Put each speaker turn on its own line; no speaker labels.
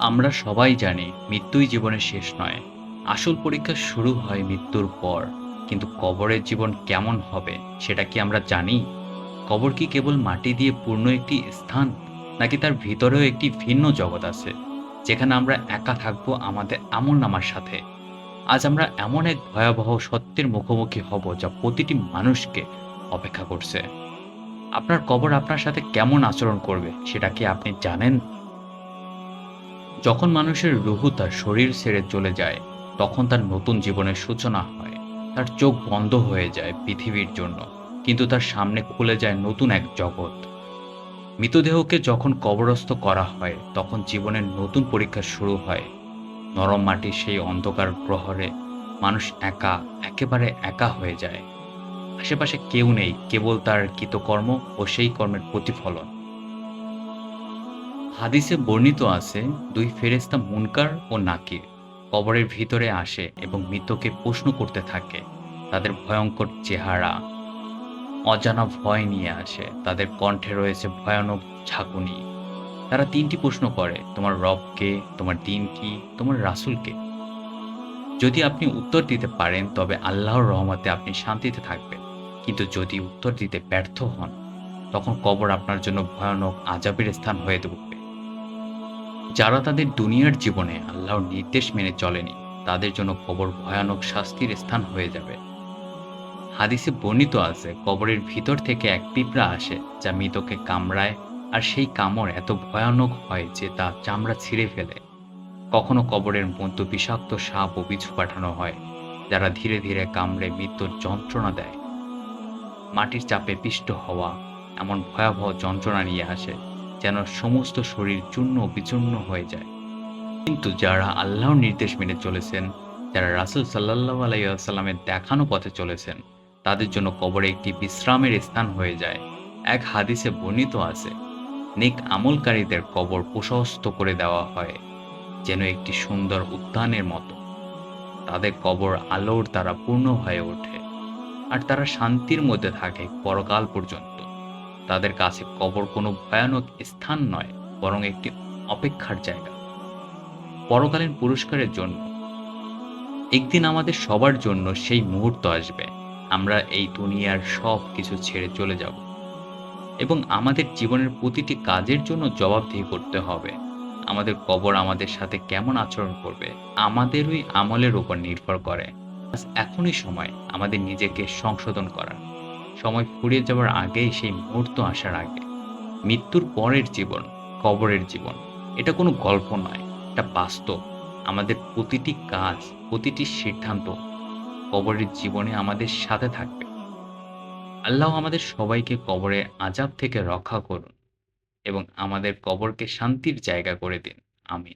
আমরা সবাই জানি মৃত্যুই জীবনের শেষ নয়। আসল পরীক্ষা শুরু হয় মৃত্যুর পর। কিন্তু কবরের জীবন কেমন হবে, সেটা কি আমরা জানি? কবর কি কেবল মাটি দিয়ে পূর্ণ একটি স্থান, নাকি তার ভিতরেও একটি ভিন্ন জগৎ আছে, যেখানে আমরা একা থাকব আমাদের আমল নামার সাথে? আজ আমরা এমন এক ভয়াবহ সত্যের মুখোমুখি হব যা প্রতিটি মানুষকে অপেক্ষা করছে। আপনার কবর আপনার সাথে কেমন আচরণ করবে, সেটা কি আপনি জানেন? যখন মানুষের রুহু তার শরীর ছেড়ে চলে যায়, তখন তার নতুন জীবনের সূচনা হয়। তার চোখ বন্ধ হয়ে যায় পৃথিবীর জন্য, কিন্তু তার সামনে খুলে যায় নতুন এক জগৎ। মৃতদেহকে যখন কবরস্থ করা হয়, তখন জীবনের নতুন পরীক্ষা শুরু হয়। নরম মাটির সেই অন্ধকার প্রহরে মানুষ একা, একেবারে একা হয়ে যায়। আশেপাশে কেউ নেই, কেবল তার কৃতকর্ম ও সেই কর্মের প্রতিফলন। হাদিসে বর্ণিত আছে, দুই ফেরেস্তা মুনকার ও নাকির কবরের ভিতরে আসে এবং মৃতকে প্রশ্ন করতে থাকে, তাদের ভয়ঙ্কর চেহারা। অজানা ভয় নিয়ে আসে, তাদের কণ্ঠে রয়েছে ভয়ানক ঝাঁকুনি। তারা তিনটি প্রশ্ন করে, তোমার রবকে তোমার দিন কি, তোমার রাসূলকে যদি আপনি উত্তর দিতে পারেন, তবে আল্লাহর রহমতে আপনি শান্তিতে থাকবেন। কিন্তু যদি উত্তর দিতে ব্যর্থ হন, তখন কবর আপনার জন্য ভয়ানক আজাবের স্থান হয়ে উঠবে যারা তাদের দুনিয়ার জীবনে আল্লাহর নির্দেশ মেনে চলেনি, তাদের জন্য কবর ভয়ানক শাস্তির স্থান হয়ে যাবে। হাদিসে বর্ণিত আছে, কবরের ভিতর থেকে এক পিঁপড়া আসে, যা মৃতকে কামড়ায়, আর সেই কামড় এত ভয়ানক হয় যে তা চামড়া ছিঁড়ে ফেলে। কখনো কবরের মধ্য বিষাক্ত সাপ ও বিছু পাঠানো হয়, যারা ধীরে ধীরে কামড়ে মৃত্যুর যন্ত্রণা দেয়। মাটির চাপে পিষ্ট হওয়া, এমন ভয়াবহ যন্ত্রণা নিয়ে আসে যেন সমস্ত শরীর চূর্ণ বিচূর্ণ হয়ে যায়। কিন্তু যারা আল্লাহর নির্দেশ মেনে চলেছেন, যারা রাসুল সাল্লাহ আলাইসাল্লামের দেখানো পথে চলেছেন, তাদের জন্য কবরে একটি বিশ্রামের স্থান হয়ে যায়। এক হাদিসে বর্ণিত আছে, নেক আমলকারীদের কবর প্রশস্ত করে দেওয়া হয়, যেন একটি সুন্দর উদ্যানের মতো। তাদের কবর আলোর দ্বারা পূর্ণ হয়ে ওঠে, আর তারা শান্তির মধ্যে থাকে পরকাল পর্যন্ত। তাদের কাছে কবর কোনো ভয়ানক স্থান নয়, বরং একটি অপেক্ষার জায়গা। পরকালীন পুরস্কারের জন্য। একদিন আমাদের সবার জন্য সেই মুহূর্ত আসবে। আমরা এই দুনিয়ার সব কিছু ছেড়ে চলে যাব। এবং আমাদের জীবনের প্রতিটি কাজের জন্য জবাবদিহি করতে হবে। আমাদের কবর আমাদের সাথে কেমন আচরণ করবে, আমাদেরই আমলের উপর নির্ভর করে। এখনই সময় আমাদের নিজেকে সংশোধন করার। সময় ফুরিয়ে যাওয়ার আগেই সেই মুহূর্ত আসার আগে। মৃত্যুর পরের জীবন, কবরের জীবন, এটা কোনো গল্প নয়, এটা বাস্তব। আমাদের প্রতিটি কাজ, প্রতিটি সিদ্ধান্ত কবরের জীবনে আমাদের সাথে থাকবে। আল্লাহ আমাদের সবাইকে কবরের আজাব থেকে রক্ষা করুন এবং আমাদের কবরকে শান্তির জায়গা করে দিন। আমিন।